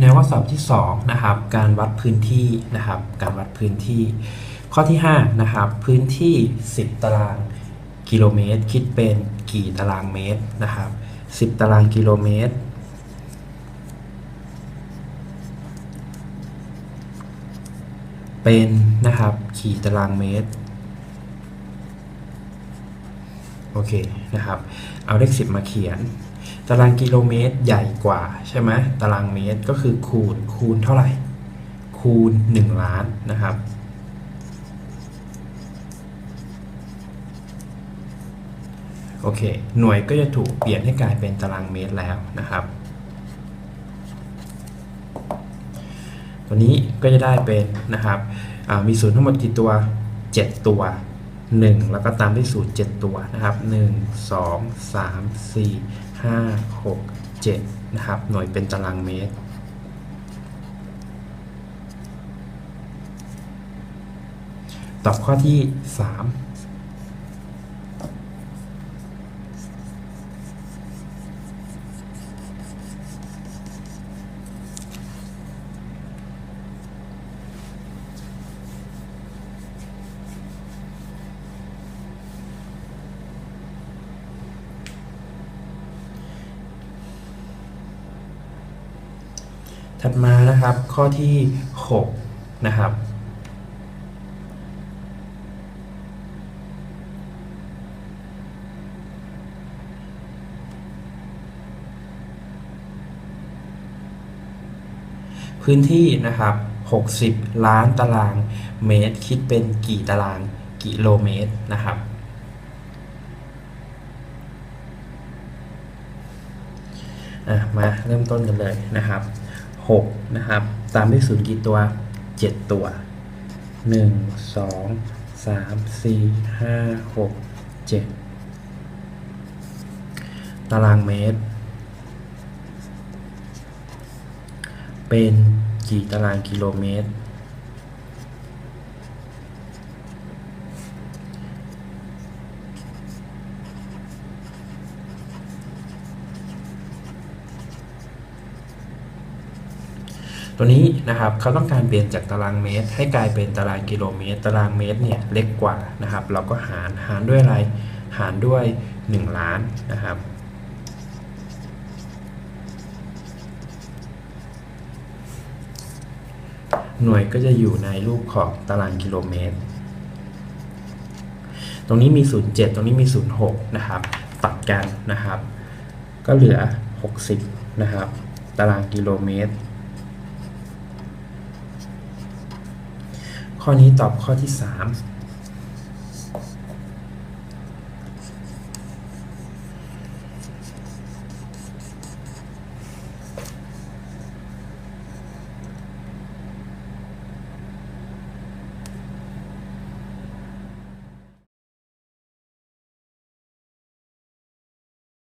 ในข้อสอบที่2นะครับการวัดพื้นที่นะครับการวัดพื้นที่ ข้อที่5นะครับพื้นที่ 10 ตารางกิโลเมตร คิดเป็นกี่ตารางเมตรนะครับ10 ตารางกิโลเมตร เป็นนะครับกี่ตารางเมตร โอเคนะครับ เอาเลข10 มาเขียน ตารางกิโลเมตรใหญ่กว่าใช่ไหมตารางเมตรก็คือคูณคูณเท่าไหร่ คูณ 1 ล้านนะครับโอเค หน่วยก็จะถูกเปลี่ยนให้กลายเป็นตารางเมตรแล้วนะครับ ตัวนี้ก็จะได้เป็นนะครับ มีศูนย์ทั้งหมดกี่ตัว 7 ตัว 1 แล้วก็ตามด้วยสูตร 7 ตัวนะครับ 1 2 3 4 5 6 7 นะครับ หน่วยเป็นตารางเมตร ตอบข้อที่ 3 ถัดมานะครับข้อที่ 6 นะครับ พื้นที่นะครับ 60 ล้านตารางเมตร คิดเป็นกี่ตารางกิโลเมตรนะครับอะมาเริ่มต้นกันเลยนะครับ 6 นะครับ ตามด้วยศูนย์กี่ตัว 7 ตัว 1 2 3 4 5 6 7 ตารางเมตร เป็นกี่ตารางกิโลเมตร ตัวนี้นะครับเขาต้องการเปลี่ยนจากตารางเมตร ให้กลายเป็นตารางกิโลเมตร ตารางเมตรเนี่ยเล็กกว่านะครับ เราก็หารหารด้วยอะไร หารด้วย 1 ล้านนะครับหน่วยก็จะอยู่ในรูปของตารางกิโลเมตร ตรงนี้มี 07 ตรงนี้มี 06 นะครับ ตัดกันนะครับ ก็เหลือ 60 นะครับ ตารางกิโลเมตร ข้อนี้ตอบข้อที่สาม